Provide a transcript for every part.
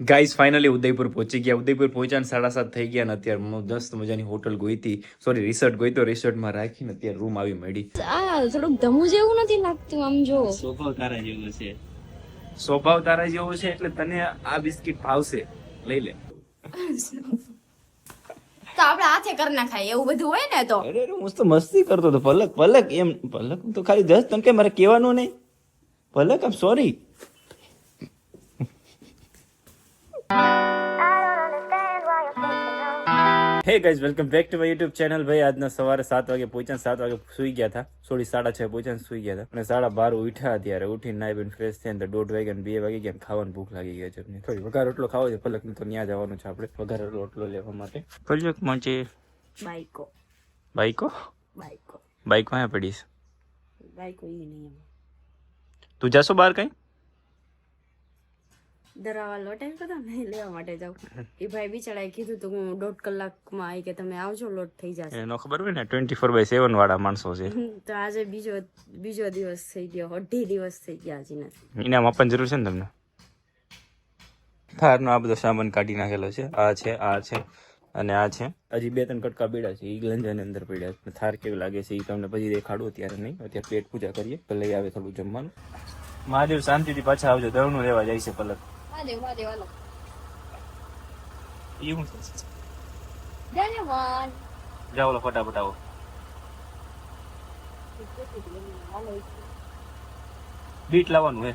Guys finally Udaipur પહોંચી ગયા. ઉદયપુર પહોંચ્યા સાડા સાત થઈ ગયા ને અત્યારે મસ્ત મજાની હોટલ ગોઈતી સોરી રિસોર્ટ ગોઈતો રિસોર્ટમાં રાખીને અત્યારે રૂમ આવી મળી. આ થોડુંક ધમુ જેવું નથી લાગતું આમ જો. સ્વભાવ તારા જેવો છે. સ્વભાવ તારા જેવો છે એટલે તને આ બિસ્કિટ ભાવશે. લઈ લે. તો આપણે હાથે કરી નાખાય એવું બધું હોય ને તો. અરે અરે હું તો મસ્તી કરતો હતો. પલક પલક એમ પલક તો ખાલી દસ તને કે મારે કહેવાનું નહીં. પલક આમ sorry hey guys welcome back to my YouTube channel ભાઈ આજના સવારે સાત વાગે પહોંચ્યા સાત વાગે સુઈ ગયા હતા સોરી સાડા છ પહોંચ્યા સુઈ ગયા હતા અને સાડા બાર ઉઠ્યા ત્યારે ઉઠીને નાઈ બેન ફ્રેશ થઈને દોઢ વાગ્યા ને બે વાગી ગયા ખાવાની ભૂખ લાગી ગયા છે. થોડી વઘાર રોટલો ખાવો છે પલક તો ત્યાં જવાનું છે આપણે વઘાર રોટલો લેવા માટે પલક માટે બાઈકો બાઈકો બાઈકો બાઈકો ક્યાં પડીશ બાઈકો ઈ નહીં તું જાશો બહાર કઈ દરાવા લોટ આવ્યો હતો ને લેવા માટે જાઉં. એ ભાઈ બિચારાએ કીધું તો હું દોઢ કલાકમાં આવી કે તમે આવજો લોટ થઈ જશે. એનો ખબર હોય ને ટ્વેન્ટી ફોર બાય સેવન વાળા માણસો છે. તો આજે બીજો બીજો દિવસ થઈ ગયો અઢી દિવસ થઈ ગયા હજી નથી. ઇનામ આપવાની જરૂર છે ને તમને? થારનો આ બધો સામાન કાઢી નાખેલો છે. આ છે આ છે અને આ છે. હજી બે ત્રણ કટકા પીડા છે એ ગંજાની અંદર પડ્યા છે. થાર કેવું લાગે છે એ તમને પછી દેખાડું અત્યારે નહીં. અત્યારે પેટ પૂજા કરીએ તો લઈ આવે થોડું જમવાનું. મહાદેવ શાંતિથી પાછા આવજો દળનું લેવા જાય છે પલક. મહાદેવ મહાદેવ હાલો એ હું થશે ધન્યવાદ જાઓ ઓલો ફટાફટ આવો. બીટ લાવવાનું હે.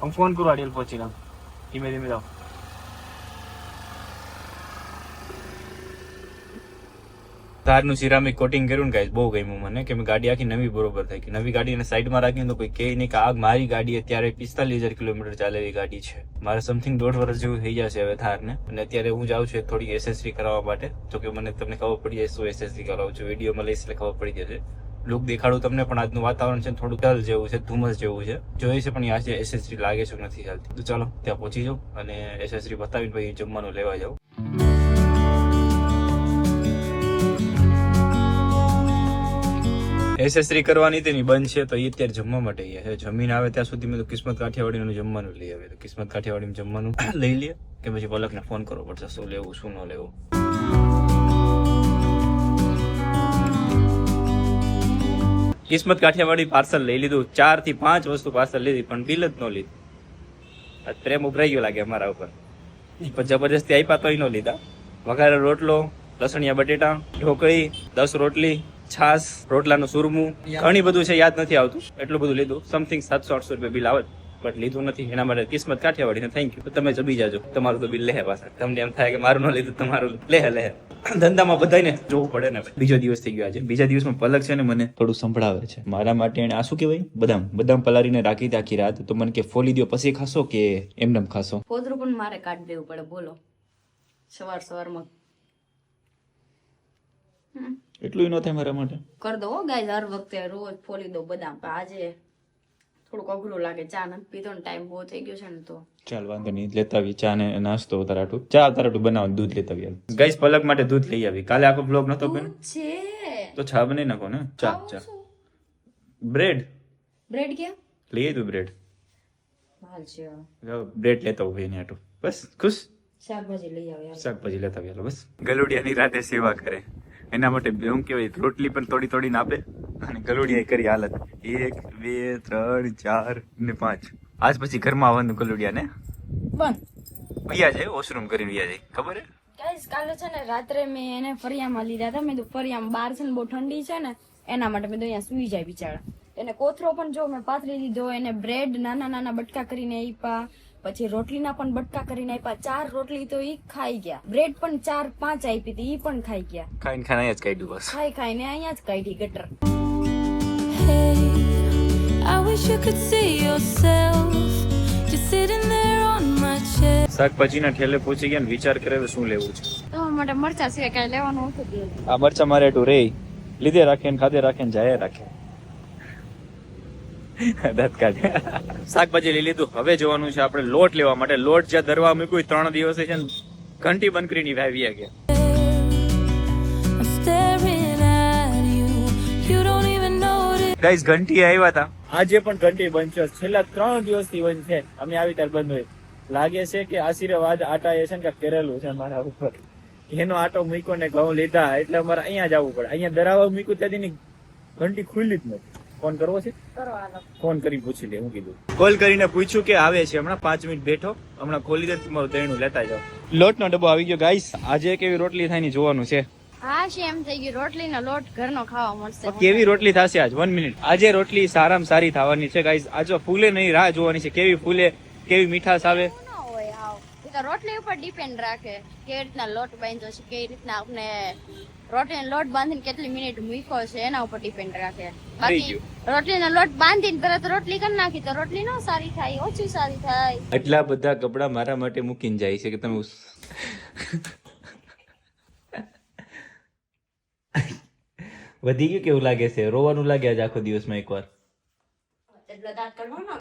હું ફોન કરું આડિયલ પહોંચી ના ધીમે ધીમે જાઓ. તારનું સિરામિક કોટિંગ કર્યું ને ગાઈસ, બહુ ગમ્યું મને કે મેં ગાડી આખી નવી બરોબર થઈ ગઈ. નવી ગાડીને સાઈડમાં રાખીને તો કોઈ કહે નહીં કે આ મારી ગાડી અત્યારે પિસ્તાલીસ હજાર કિલોમીટર ચાલેલી ગાડી છે. મારે સમથિંગ દોઢ વર્ષ જેવું થઈ જશે હવે થારને અને અત્યારે હું જાઉં છું થોડી એસેસરી કરાવવા માટે. તો કે મને તમને ખબર પડી જાય શું એસેસરી કરાવું છું. વિડીયોમાં લઈશ એટલે ખબર પડી જશે. લુક દેખાડું તમને, પણ આજનું વાતાવરણ છે થોડું ડલ જેવું છે, ધુમ્મસ જેવું છે. જોઈએ છે, પણ આજે એસેસરી લાગે છે નથી ચાલતી તો ચાલો, ત્યાં પહોંચી જાઉં અને એસેસરી બતાવીને પછી જમવાનું લેવા જાઉં. એસેસરી કરવાની તેની બંધ છે, તો એ અત્યારે જમવા માટે ગયા જમીન આવે ત્યાં સુધી મેં તો કિસ્મત કાઠિયાવાડીનું જમવાનું લઈ આવે તો કિસ્મત કાઠિયાવાડીનું જમવાનું લઈ લે કે પછી પલકને ફોન કરવો પડશે, શું લેવું, શું ન લેવું. કિસ્મત કાઠિયાવાડી પાર્સલ લઈ લીધું. ચારથી પાંચ વસ્તુ પાર્સલ લીધી, પણ બિલ જ ન લીધું. પ્રેમ ઉભરાઈ ગયો લાગે અમારા ઉપર. પણ જબરજસ્તી આપ્યા તોય ન લીધા. વઘારે રોટલો, લસણિયા બટેટા, ઢોકળી, દસ રોટલી છાસ રોટલાનું સુરમું, ઘણી બધું છે, યાદ નથી આવતું. એટલું બધું લીધું. સમથિંગ સાતસો આઠસો રૂપિયા બિલ આવે. બટ લીધું નથી. એના માટે કિસ્મત કાઠિયાવાડી ને થેન્ક યુ તમે જબી જાજો. તમારું તો બિલ લે પાછા. તમને એમ થાય કે મારું ન લીધું તમારું લે લે ધંધામાં બધાને જોવું પડે ને બીજો દિવસ થઈ ગયો આજે. બીજા દિવસમાં પલક છે ને મને થોડું સંભળાવે છે. મારા માટે એને આ શું કહેવાય? બદામ. બદામ પલારીને રાખી હતી આખી રાત. તો મને કે, ફોલી દો પછી ખાશો કે એમનેમ ખાશો? પોદરું પણ મારે કાઢી દેવું પડે. બોલો. સવાર સવારમાં. એટલું ન થાય મારા માટે. કર દો ગાય હર વખતે રોજ ફોલી દો બદામ. પણ આજે થોડુંક અઘરું લાગે ચા નથી પીધો ને ટાઈમ બહુ થઈ ગયો છે ને તો. ચાલ વાંધો નહીં. લેતા આવી ચા ને નાસ્તો તરાટું. ચા તરાટું બનાવ દૂધ લેતા આવી ગઈસ પલક માટે દૂધ લઈ આવી. કાલે આખો બ્લોગ નતો બેન છે. તો ચા બની નાખો ને. ચા ચા. બ્રેડ બ્રેડ ક્યાં? લઈએ તું બ્રેડ હાલ છે. બ્રેડ લેતા હોય ને આટું. બસ ખુશ? શાકભાજી લઈ આવ્યા શાકભાજી લેતા આવી બસ. ગલુડિયાની રાતે સેવા કરે. એના માટે શું કહેવાય રોટલી પણ તોડી તોડીને આપે અને ગલુડિયા કરી હાલત. એક બે ત્રણ ચાર ને પાંચ. આજ પછી ઘરમાં આવવાનું ગલુડિયા ને? બંધ. વૈયા જાય વોશરૂમ કરીને વૈયા જાય. ખબર હે? ગાઈસ કાલે છે ને રાત્રે મેં એને ફરિયામાં લીધા હતા. મેં તો ફરિયામાં બહાર છે ને બહુ ઠંડી છે ને એના માટે મેં તો અહીંયા સુઈ જાય બિચારા. એને કોથરો પણ જો મેં પાથરી દીધો એને બ્રેડ નાના નાના બટકા કરીને આપ્યા પછી રોટલીના પણ બટકા કરીને આપ્યા. ચાર રોટલી તો ઈ ખાઈ ગયા. બ્રેડ પણ ચાર પાંચ આપી હતી ઈ પણ ખાઈ ગયા. ખાઈને ખાઈને અહીંયા જ કાઢ્યું બસ. ખાઈ ખાઈને અહીંયા જ કાઢી ગટર. શાકભાજી. શાકભાજીના ઠેલે પહોંચી ગયા ને વિચાર કરે હવે શું લેવું છે. તમારા માટે મરચા સિવાય કઈ લેવાનું હતું આ મરચા મારે રે. લીધે રાખે ને ખાધે રાખે ને જાય રાખે. દાંત શાકભાજી લઈ લીધું. હવે જવાનું છે આપણે લોટ લેવા માટે. લોટ જ્યાં દરવા મૂક્યું, ત્રણ દિવસે છે ને ઘંટી બંધ કરીને વાવી ગયા. ગાઈસ ઘંટી આવ્યા હતા આજે પણ ઘંટી બંધ છેલ્લા ત્રણ દિવસથી બંધ છે. અમે આવી ત્યારે બંધ હોય. લાગે છે કે આશીર્વાદ આટા એ છે ને કરેલું છે મારા ઉપર. એનો આટો મૂક્યો ને ઘઉં લીધા એટલે અમારે અહીંયા જ આવવું પડે. અહીંયા દરાવા મૂક્યું ત્યાંથી ઘંટી ખુલ્લી જ નથી. ફોન કરવો છે? ફોન કરી પૂછી લે હું કીધું. કોલ કરીને પૂછ્યું કે આવે છે? હમણાં પાંચ મિનિટ બેઠો. હમણાં ખોલી દે તમારું તેણું લેતા જાઓ. લોટનો ડબ્બો આવી ગયો. ગાઈસ આજે કેવી રોટલી થાય ને જોવાનું છે? હા છે એમ થઈ ગયું. રોટલીનો લોટ ઘરનો ખાવા મળશે કેવી રોટલી થશે આજ? વન મિનિટ આજે રોટલી સારામાં સારી થવાની છે ગાઈસ આજે ફૂલે નહીં રાહ જોવાની છે કેવી ફૂલે કેવી મીઠાશ આવે. ન તો રોટલી ઉપર ડિપેન્ડ રાખે કેવી રીતના લોટ બાંધ્યો છે કેવી રીતના આપણે રોટલીનો લોટ બાંધીને કેટલી મિનિટ મૂક્યો છે એના ઉપર ડિપેન્ડ રાખે. બાકી રોટલીનો લોટ બાંધીને તરત રોટલી કરી નાખી તો રોટલી નો સારી થાય ઓછી સારી થાય. એટલા બધા કપડા મારા માટે મૂકીને જાય છે કે તમે વધી ગયું કેવું લાગે છે? રોવાનું લાગે આજ આખો દિવસમાં એકવાર? એટલે દાંત કાઢવાનો?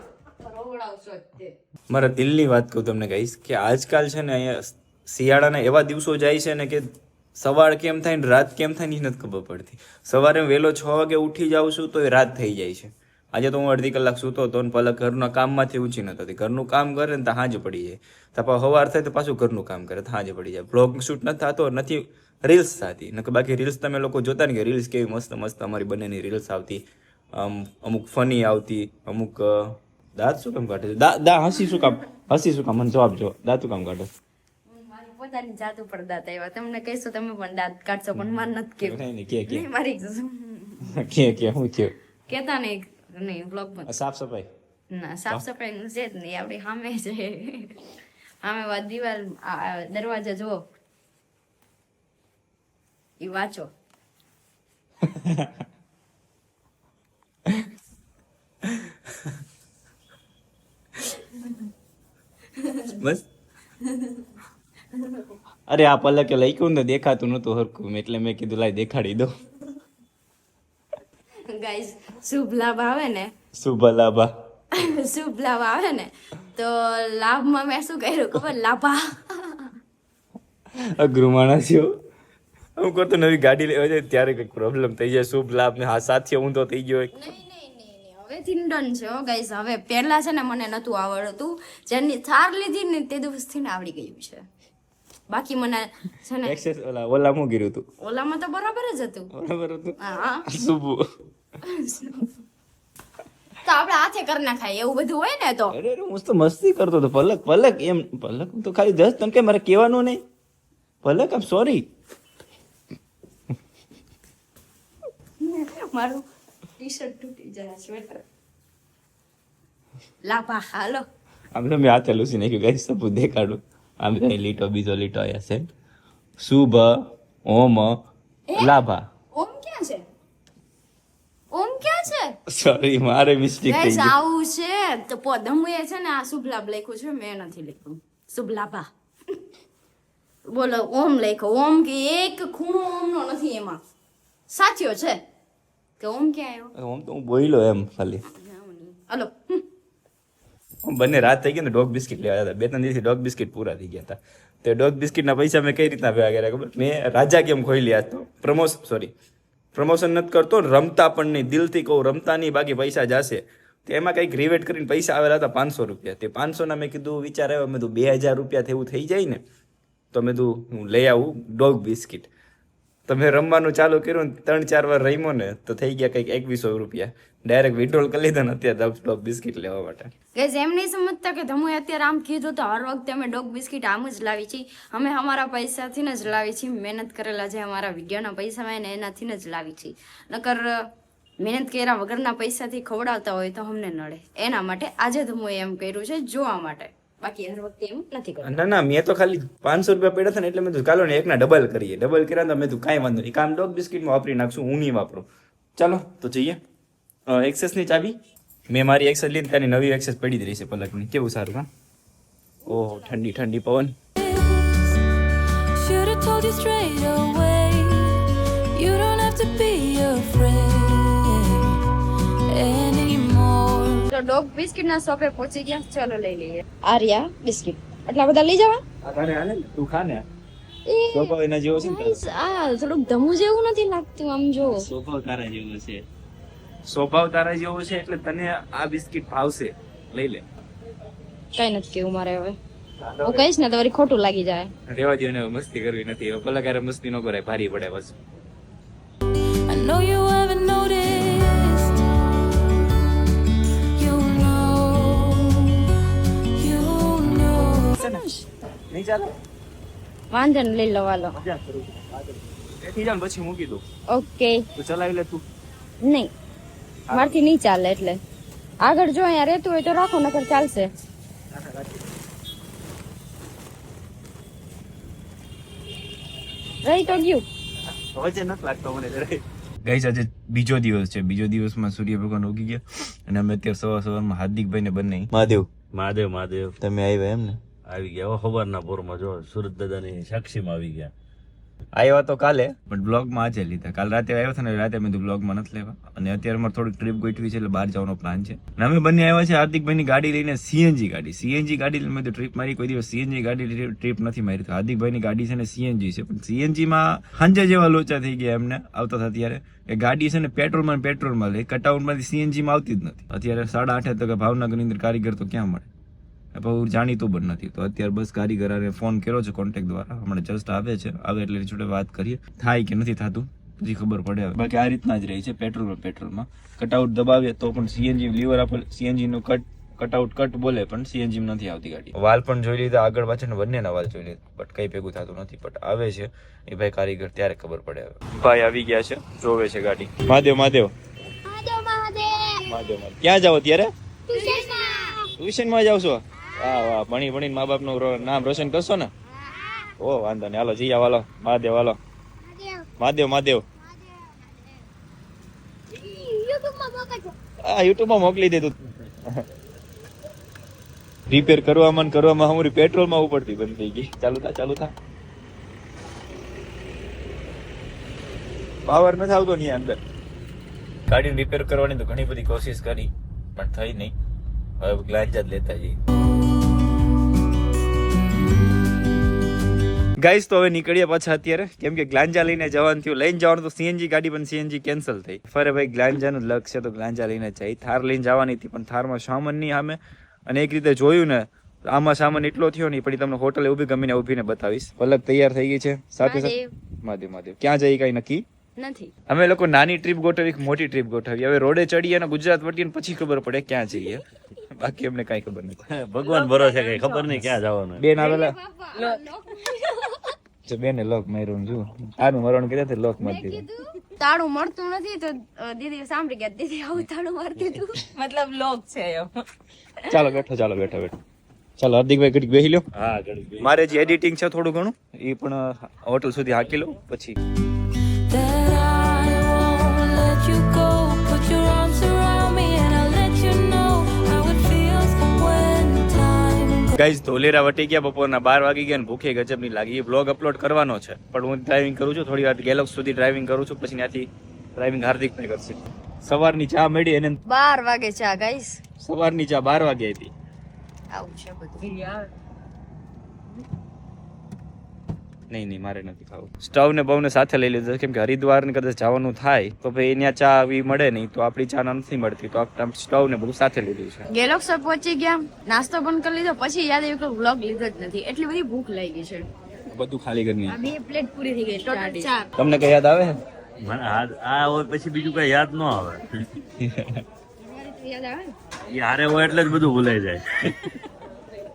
મારા દિલની વાત કહું તમને કહીશ કે આજકાલ છે ને અહીંયા શિયાળાના એવા દિવસો જાય છે ને કે સવાર કેમ થાય ને રાત કેમ થાય ને નથી ખબર પડતી. સવારે વહેલો છ વાગે ઉઠી જાઉં છું તો એ રાત થઈ જાય છે. આજે તો હું અડધી કલાક સૂતો હતો ને પહેલાં ઘરના કામમાંથી ઊંચી નતો થતી ઘરનું કામ કરે ને તો હાંજ પડી જાય. તો સવાર થાય તો પાછું ઘરનું કામ કરે તો હાંજ પડી જાય. બ્લોગ શૂટ નથી થતો, નથી રીલ્સ થતી. નકર બાકી રીલ્સ તમે લોકો જોતા ને કે રીલ્સ કેવી મસ્ત મસ્ત અમારી બંનેની રીલ્સ આવતી. અમુક ફની આવતી, અમુક દાંત શું કામ કાઢે દા દા હસી શું કામ હસી શું કામ? મને જવાબ જો. દાંત કામ કાઢે. મારી પોતાની જાત ઉપર દાંત આવ્યા. તમને કહીશું તમે પણ દાંત કાઢશો પણ માર નથી કેવું. નહીં, નહીં, કે કે. મારી કે કે હું કે કેતા નહીં નહીં બ્લોગ પર સાફ સફાઈ? ના સાફ સફાઈ નું છે જ નહીં આપણી સામે છે. સામે વા દિવાલ દરવાજા જુઓ. એ વાંચો. બસ. અરે આ પલકે લખ્યું ને દેખાતું નતું હરખું. એટલે મેં કીધું લાય દેખાડી દો. ગાઈઝ શુભ લાભ આવે ને? શુભ લાભ. શુભ લાભ આવે ને? તો લાભમાં મેં શું કર્યું ખબર? લાભા. અઘરું માણસ છો હું. કરતો નવી ગાડી લેવા જાય ત્યારે કંઈક પ્રોબ્લેમ થઈ જાય. શુભ લાભ ને હા સાથે હું તો થઈ ગયો હવેથી ડન છે હો ગાઈઝ હવે પહેલા છે ને મને નતું આવડતું. જેની થાર લીધી ને તે દિવસથી ને આવડી ગયું છે. બાકી મને છે ને એક્સેસ ઓલા ઓલા હું ગીર્યું હતું. ઓલામાં તો બરાબર જ હતું. બરાબર હતું. હા સુબુ તો આપણે હાથે કરી નાખાય એવું બધું હોય ને તો. અરે હું તો મસ્તી કરતો હતો. પલક પલક એમ પલક તો ખાલી દસ તને કે મારે કહેવાનું નહીં. પલક આમ સોરી મારું ટી શર્ટ તૂટી જાય સ્વેટર લાપા હાલો. આમ તો મેં હાથે લૂસી નાખ્યું. ગાઈ સપુ દેખાડું. આમ તો લીટો બીજો લીટો આવ્યા છે. શુભ ઓમ લાભા ઓમ ક્યાં છે? ઓમ ક્યાં છે? સોરી મારે મિસ્ટેક થઈ ગઈ આવું છે. તો પોદમુએ છે ને આ શુભ લાભ લખ્યું છે મેં નથી લખ્યું. શુભ લાભા બોલો ઓમ લખો ઓમ કે એક ખૂણો ઓમનો નથી એમાં. સાચો છે? કે ઓમ ક્યાં આવ્યો ઓમ તો હું બોલ્યો એમ ખાલી હલો બંને રાત થઈ ગઈ ને ડોગ બિસ્કિટ લેવા હતા બે ત્રણ દિવસથી ડોગ બિસ્કિટ પૂરા થઈ ગયા હતા તે ડોગ બિસ્કિટના પૈસા મેં કઈ રીતના ભેગા કર્યા ખબર મેં રાજા કેમ ખોઈ લ્યા તો પ્રમોશ સોરી પ્રમોશન નથી કરતો રમતા પણ નહીં દિલથી કહું રમતા નહીં બાકી પૈસા જશે. તો એમાં કંઈક રિવેટ કરીને પૈસા આવેલા હતા પાંચસો રૂપિયા. તે પાંચસોના મેં કીધું વિચાર આવ્યો મેં કીધું બે હજાર રૂપિયા થયું થઈ જાય ને. તો મેં કીધું હું લઈ આવું ડોગ બિસ્કિટ. તો મેં રમવાનું ચાલુ કર્યું ને ત્રણ ચાર વાર રમ્યો ને, તો થઈ ગયા કંઈક એકવીસો રૂપિયા. ડાયરેક્ટ વિડ્રોલ કરી લીધા ને અત્યારે ડોગ બિસ્કિટ લેવા માટે. ગેસ એમ નહીં સમજતા કે તમે અત્યારે આમ કીધું તો હર વખતે અમે ડોગ બિસ્કિટ આમ જ લાવી છીએ. અમે અમારા પૈસાથી જ લાવી છીએ. મહેનત કરેલા જે અમારા વિડીયોના પૈસા ને એનાથી જ લાવી છીએ. નકર, મહેનત કર્યા વગરના પૈસાથી ખવડાવતા હોય તો અમને નડે. એના માટે આજે તો હું એમ કર્યું છે, જોવા માટે. બાકી હર વખતે એમ નથી કરતું. ના ના મેં તો ખાલી પાંચસો રૂપિયા પડ્યા હતા ને એટલે મેં તો ચાલો ને એકના ડબલ કરીએ. ડબલ કર્યા તો મેં તો કાંઈ વાંધો નહીં. કામ ડોગ બિસ્કિટમાં વાપરી નાખશું હું નહીં વાપરું. ચાલો તો જઈએ. એક્સેસની ચાબી મેં મારી એક્સેસ લીધી ત્યાંની નવી એક્સેસ પડી જ રહી છે પલકની. કેવું સારું હા? ઓહો ઠંડી ઠંડી પવન. You don't have to be anymore. Dog biscuit ના શોપે પહોંચી ગયા. ચલો લઈ લઈએ. આર્યા બિસ્કિટ. એટલા બધા લઈ જવા? તારે હાલે ને? તું ખા ને એ એના જેવો છે આ થોડુંક ધમુ જેવું નથી લાગતું આમ જો. સ્વભાવ તારા જેવો છે. સ્વભાવ તારા જેવો છે એટલે તને આ બિસ્કિટ ભાવશે લઈ લે. કઈ નથી કેવું મારે હવે. હું કહીશ ને તો ખોટું લાગી જાય. રેવા દો ને મસ્તી કરવી નથી. કલાકારે મસ્તી ન કરાય ભારી પડે બસ I know you haven't noticed. Know. નહીં. ચાલે? વાંધો ને લઈ લવાલો બેઠી જાવ પછી મૂકી દઉં. ઓકે. તો ચલાવી લે તું. નહીં. મારથી નહીં ચાલે એટલે. આગળ જો અહીંયા રહેતું હોય તો રાખો નકર ચાલશે. રહી તો ગયું. વચ્ચે નથી લાગતો મને જરાય ગઈ આજે બીજો દિવસ છે. બીજો દિવસમાં સૂર્ય ભગવાન ઉગી ગયા. અને અમે અત્યારે સવાર સવારમાં હાર્દિકભાઈ ને બંને. મહાદેવ. મહાદેવ મહાદેવ. તમે આવ્યા એમ ને આવી ગયા હો ખબરના પોરમાં જો સુરત દાદાની સાક્ષીમાં આવી ગયા. આવ્યા તો કાલે. પણ બ્લોગમાં આજે લીધા. કાલ રાતે આવ્યો હતો ને રાતે મેં તો બ્લોગમાં નથી લેવા. અને અત્યારે મારે થોડીક ટ્રીપ ગોઠવી છે એટલે બહાર જવાનો પ્લાન છે. અને અમે બંને આવ્યા છે હાર્દિકભાઈની ગાડી લઈને સીએનજી ગાડી. સીએનજી ગાડી લઈને મેં તો ટ્રીપ મારી કોઈ દિવસ સીએનજી ગાડી ટ્રીપ નથી મારી. તો હાર્દિકભાઈની ગાડી છે ને સીએનજી છે. પણ સીએનજીમાં સાંજે જેવા લોચા થઈ ગયા એમને આવતા હતા ત્યારે. એ ગાડી છે ને પેટ્રોલમાં પેટ્રોલમાં લે. કટાઉટમાંથી સીએનજીમાં આવતી જ નથી. અત્યારે સાડા આઠે તો કે ભાવનગરની અંદર કારીગર તો ક્યાં મળે? બહુ જાણીતું પણ નથી. તો અત્યારે બસ કારીગરાને ફોન કર્યો છે કોન્ટેક્ટ દ્વારા. હમણાં જસ્ટ આવે છે. આવે એટલે એની જોડે વાત કરીએ. થાય કે નથી થતું? પછી ખબર પડે બાકી આ રીતના જ રહી છે પેટ્રોલ પેટ્રોલમાં કટઆઉટ દબાવીએ તો પણ સીએનજી લીવર આપે. સીએનજી નું કટ કટઆઉટ કટ બોલે પણ સીએનજી નથી આવતી ગાડી. વાલ પણ જોઈ લીધા. આગળ પાછળ બંનેના વાલ જોઈ લીધા. બટ કઈ ભેગું થતું નથી. બટ આવે છે. એ ભાઈ કારીગર ત્યારે ખબર પડે હવે. ભાઈ આવી ગયા છે. જોવે છે ગાડી. મહાદેવ મહાદેવ. મહાદેવ ક્યાં જાવ અત્યારે? ટ્યુશનમાં જાવ છો? વાહ વાહ ભણી ભણીને મા બાપનું નું નામ રોશન કરશો ને? ઓ, વાંધો નહીં. હાલો જીયા વાલો મહાદેવ, હાલો. મહાદેવ મહાદેવ. હા યુટ્યુબમાં મોકલી દીધું રિપેર કરવામાં મન કરવામાં અમારી પેટ્રોલમાં ઉપડતી બંધ થઈ ગઈ. ચાલુ થા ચાલુ થા. પાવર નથી આવતો નહીં અંદર. ગાડી રિપેર કરવાની તો ઘણી બધી કોશિશ કરી, પણ થઈ નહીં. હવે ગ્લાન્જ જ લેતા જઈએ. ગાઈસ તો હવે નીકળીએ પાછા અત્યારે. કેમ કે ગ્લાંજા લઈને જવાનું થયું. લઈને જવાનું તો સીએનજી ગાડી પણ સીએનજી કેન્સલ થઈ. ફરે ભાઈ ગ્લાંજાનું લક્ષ છે તો ગ્લાંજા લઈને જઈ. થાર લઈને જવાની હતી પણ થારમાં સામાન નહીં સામે. અને એક રીતે જોયું ને આમાં સામાન એટલો થયો નહીં પણ તમને હોટલે ઊભી ગમીને ઊભીને બતાવીશ. પલક તૈયાર થઈ ગઈ છે. સાથે સાથે મહાદેવ. મહાદેવ ક્યાં જઈ કઈ નક્કી? નથી. અમે લોકો નાની ટ્રીપ ગોઠવી મોટી ટ્રીપ ગોઠવી હવે રોડે ચડીએ અને ગુજરાત વટીને પછી ખબર પડે ક્યાં જઈએ. બાકી અમને કઈ ખબર નથી. ભગવાન ભરોસે કઈ ખબર નહીં ક્યાં જવાનું બેન આવેલા? જો બેને લોક માર્યું જો. આનું મરણ કર્યા તે લોક મારી દીધું. તાળું મળતું નથી તો દીદી સાંભળી ગયા દીદી આવું તાળું મારતી તું મતલબ લોક છે એમ. ચાલો બેઠો ચાલો બેઠો બેઠો. ચાલો હાર્દિકભાઈ ઘડીક બેસી લો હા ઘડી મારે જે એડિટિંગ છે થોડું ઘણું એ પણ હોટલ સુધી હાકી લઉં પછી. ગાઈઝ ધોલેરા વટી ગયા બપોરના બાર વાગી ગયા ને ભૂખે ગજબની લાગી. એ બ્લોગ અપલોડ કરવાનો છે પણ હું ડ્રાઇવિંગ કરું છું થોડી વાર ગેલોક્સ સુધી ડ્રાઇવિંગ કરું છું પછી ત્યાંથી ડ્રાઇવિંગ હાર્દિકભાઈ કરશે સવારની ચા મળી એને બાર વાગે ચા ગાઈઝ. સવારની ચા બાર વાગે હતી. આવું છે બધું. નહીં નહીં મારે નથી ખાવું. સ્ટવ ને બહુ ને સાથે લઈ લીધો કેમ કે હરિદ્વાર ને કદાચ જવાનું થાય તો ભાઈ ત્યાં ચા આવી મળે નહીં તો આપણી ચા નથી મળતી. તો આપણે સ્ટવ ને બધું સાથે લીધું છે ગેલોક્સ પહોંચી ગયા. નાસ્તો પણ કરી લીધો. પછી યાદ આવ્યું કે વ્લોગ લીધો જ નથી. એટલી બધી ભૂખ લાગી છે. બધું ખાલી કરી બે પ્લેટ પૂરી થઈ ગઈ. ટોટલ ચાર. તમને કઈ યાદ આવે? મને આ આ હોય પછી બીજું કઈ યાદ ન આવે. યાદ આવે યારે હોય એટલે જ બધું ભૂલાઈ જાય.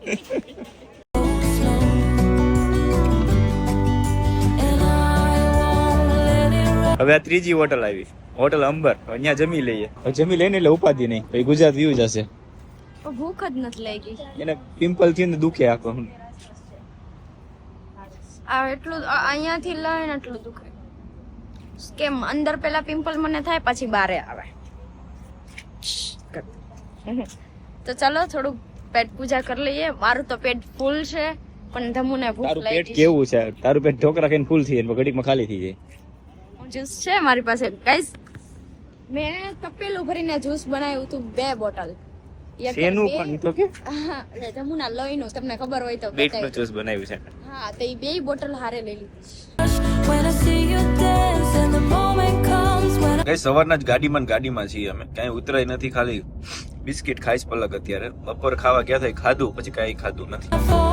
હવે આ ત્રીજી હોટલ આવી. હોટલ અંબર. અહીંયા જમી લઈએ. જમી લઈને એટલે ઉપાધિ નહીં. પછી ગુજરાત વ્યૂ જશે. ભૂખ જ નથી લાગી. એને પિમ્પલથી ને દુખે આખો. આ એટલું અહીંયાથી લઈને એટલું દુખે. કેમ અંદર પેલા પિમ્પલ મને થાય પછી બારે આવે. તો ચાલો થોડુંક પેટ પૂજા કરી લઈએ. મારું તો પેટ ફૂલ છે પણ ધમુને ભૂખ તારું પેટ કેવું છે? તારું પેટ ઢોકરા ખાઈને ફૂલ થઈ જાય ઘડીકમાં ખાલી થઈ જાય. જ્યુસ છે મારી પાસે. ગાઈસ મેં તપેલું ભરીને જ્યુસ બનાવ્યું હતું બે બોટલ. શેનું પણ તો કે? જમુના લોહીનું તમને ખબર હોય તો બીટનું જ્યુસ બનાવ્યું છે. હા તો એ બે બોટલ હારે લઈ લીધી. કઈ સવારના જ ગાડીમાં ગાડીમાં છીએ અમે. ક્યાંય ઉતરાય નથી ખાલી બિસ્કિટ ખાઈશ પલક અત્યારે. બપોર ખાવા ગયા થાય? ખાધું પછી કાંઈ ખાધું નથી.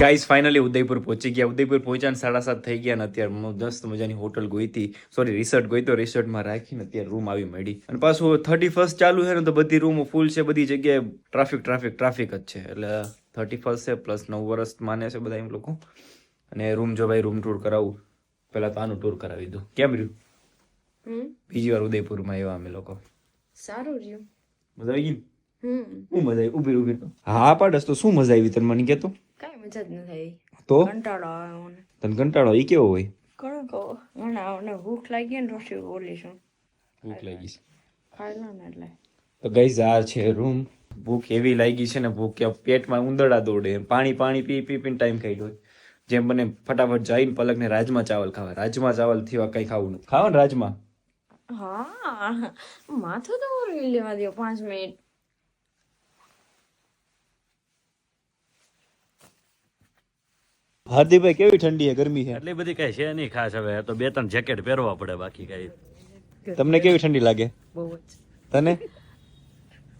ગાઈસ ફાઇનલી ઉદયપુર પહોંચી ગયા. ઉદયપુર પહોંચ્યા સાડા સાત થઈ ગયા ને અત્યારે મસ્ત મજાની હોટલ ગઈ હતી. સોરી રિસોર્ટ ગઈ તો રિસોર્ટમાં રાખીને અત્યારે રૂમ આવી મળી. અને પાછું થર્ટી ફર્સ્ટ ચાલુ છે ને તો બધી રૂમ ફૂલ છે બધી જગ્યાએ ટ્રાફિક ટ્રાફિક ટ્રાફિક જ છે. એટલે થર્ટી ફર્સ્ટ છે પ્લસ નવ વર્ષ માને છે બધા એમ લોકો. અને રૂમ જો ભાઈ રૂમ ટૂર કરાવું. પહેલા તો આનું ટૂર કરાવી દઉં. કેમ રહ્યું? બીજી વાર ઉદયપુરમાં આવ્યા અમે લોકો. સારું રહ્યું. મજા આવી ગઈ હું મજા આવી? ઊભી ઊભી હા પાડસ તો શું મજા આવી તને મને કઈ મજા જ ન થઈ તો? કંટાળો આવે મને તને કંટાળો એ કેવો હોય? ઘણો કહો? મને મને ભૂખ લાગી ને ભૂખ લાગી છે. ખાઈ લો ને એટલે. તો ગઈઝ આ છે રૂમ ભૂખ એવી લાગી છે ને ભૂખ કે પેટમાં ઉંદરડા દોડે પાણી પાણી પી પી પીને ટાઈમ ખાઈ લો જેમ બને ફટાફટ જઈને પલકને રાજમા ચાવલ ખાવા. રાજમા ચાવલ થવા કઈ ખાવું નથી. ખાવા ને રાજમા? હા માથું તો લેવા દો પાંચ મિનિટ. હાર્દિકભાઈ કેવી ઠંડી છે? ગરમી છે? એટલી બધી કઈ છે નહીં ખાસ હવે. તો બે ત્રણ જેકેટ પહેરવા પડે બાકી કઈ. તમને કેવી ઠંડી લાગે? બહુ જ. તને?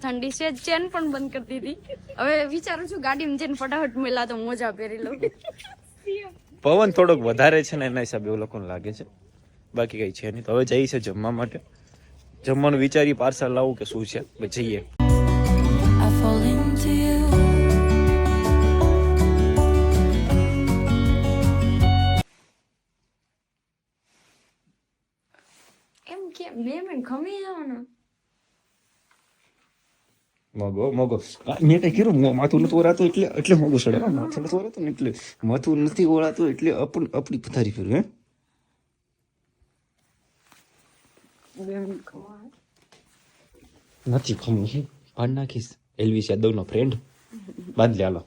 ઠંડી છે ચેન પણ બંધ કરી દીધી. હવે વિચારું છું ગાડીમાં જઈને ફટાફટ મેલા તો મોજા પહેરી લઉં. પવન થોડોક વધારે છે ને એના હિસાબે એવું લોકોને લાગે છે. બાકી કઈ છે નહીં. તો હવે જઈએ છે જમવા માટે. જમવાનું વિચારી પાર્સલ લાવું કે શું છે? જઈએ. ખમી જવાનું મગો મગો આ મેં કઈ કીધું માથું નથી ઓરાતું એટલે એટલે મગો સડે માથું નથી ઓરાતું ને એટલે માથું નથી ઓળાતું એટલે આપણ આપણી પથારી ફેરવે હે નથી ખમું પાડ નાખીશ એલવીસ યાદવનો ફ્રેન્ડ બાંધ લે હાલો